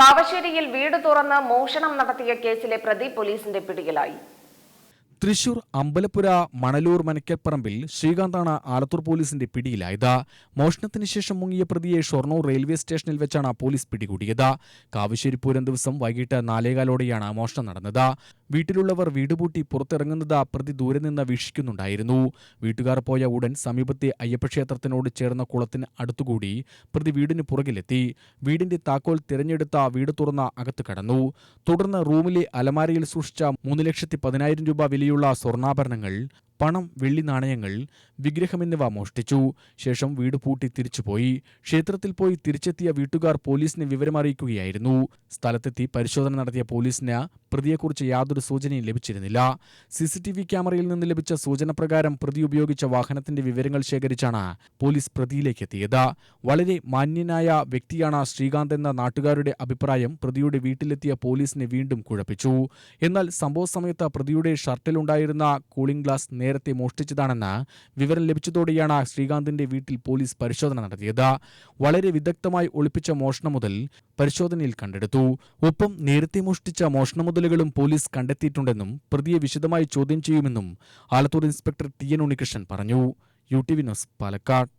കാവശ്ശേരിയിൽ വീട് തുറന്ന് മോഷണം നടത്തിയ കേസിലെ പ്രതി പോലീസിന്റെ പിടിയിലായി. തൃശൂർ അമ്പലപ്പുര മണലൂർ മനക്കപ്പറമ്പിൽ ശ്രീകാന്താണ് ആലത്തൂർ പോലീസിന്റെ പിടിയിലായത്. മോഷണത്തിന് ശേഷം മുങ്ങിയ പ്രതിയെ ഷൊർണൂർ റെയിൽവേ സ്റ്റേഷനിൽ വെച്ചാണ് പോലീസ് പിടികൂടിയത്. കാവശ്ശേരി പൂരം ദിവസം വൈകിട്ട് നാലേകാലോടെയാണ് മോഷണം നടന്നത്. വീട്ടിലുള്ളവർ വീടുപൂട്ടി പുറത്തിറങ്ങുന്നത് പ്രതി ദൂരെ നിന്ന് വീക്ഷിക്കുന്നുണ്ടായിരുന്നു. വീട്ടുകാർ പോയ ഉടൻ സമീപത്തെ അയ്യപ്പക്ഷേത്രത്തിനോട് ചേർന്ന കുളത്തിന് അടുത്തുകൂടി പ്രതി വീടിന് പുറകിലെത്തി. വീടിന്റെ താക്കോൽ തിരഞ്ഞെടുത്ത വീട് തുറന്ന അകത്ത് കടന്നു. തുടർന്ന് റൂമിലെ അലമാരയിൽ സൂക്ഷിച്ച മൂന്ന് ലക്ഷത്തി പതിനായിരം രൂപ വിലയുള്ള സ്വർണാഭരണങ്ങൾ പണം വെള്ളി നാണയങ്ങൾ വിഗ്രഹം എന്നിവ മോഷ്ടിച്ചു. ശേഷം വീട് പൂട്ടി തിരിച്ചുപോയി. ക്ഷേത്രത്തിൽ പോയി തിരിച്ചെത്തിയ വീട്ടുകാർ പോലീസിനെ വിവരമറിയിക്കുകയായിരുന്നു സ്ഥലത്തെത്തി പരിശോധന നടത്തിയ പോലീസിന് പ്രതിയെക്കുറിച്ച് യാതൊരു സൂചനയും ലഭിച്ചിരുന്നില്ല. സിസിടിവി ക്യാമറയിൽ നിന്ന് ലഭിച്ച സൂചന പ്രകാരം പ്രതി ഉപയോഗിച്ച വാഹനത്തിന്റെ വിവരങ്ങൾ ശേഖരിച്ചാണ് പോലീസ് പ്രതിയിലേക്ക് എത്തിയത്. വളരെ മാന്യനായ വ്യക്തിയാണ് ശ്രീകാന്ത് എന്ന നാട്ടുകാരുടെ അഭിപ്രായം പ്രതിയുടെ വീട്ടിലെത്തിയ പോലീസിനെ വീണ്ടും കുഴപ്പിച്ചു. എന്നാൽ സംഭവ സമയത്ത് പ്രതിയുടെ ഷർട്ടിലുണ്ടായിരുന്ന കൂളിംഗ് ഗ്ലാസ് നേരത്തെ മോഷ്ടിച്ചതാണെന്ന് വിവരം ലഭിച്ചതോടെയാണ് ശ്രീകാന്തിന്റെ വീട്ടിൽ പോലീസ് പരിശോധന നടത്തിയത്. വളരെ വിദഗ്ധമായി ഒളിപ്പിച്ച മോഷണം മുതൽ പരിശോധനയിൽ കണ്ടെടുത്തു. ഒപ്പം നേരത്തെ മോഷ്ടിച്ച മോഷണ മുതലുകളും പോലീസ് കണ്ടെത്തിയിട്ടുണ്ടെന്നും പ്രതിയെ വിശദമായി ചോദ്യം ചെയ്യുമെന്നും Alathur inspector T N Unnikrishnan പറഞ്ഞു. U T V news Palakkad.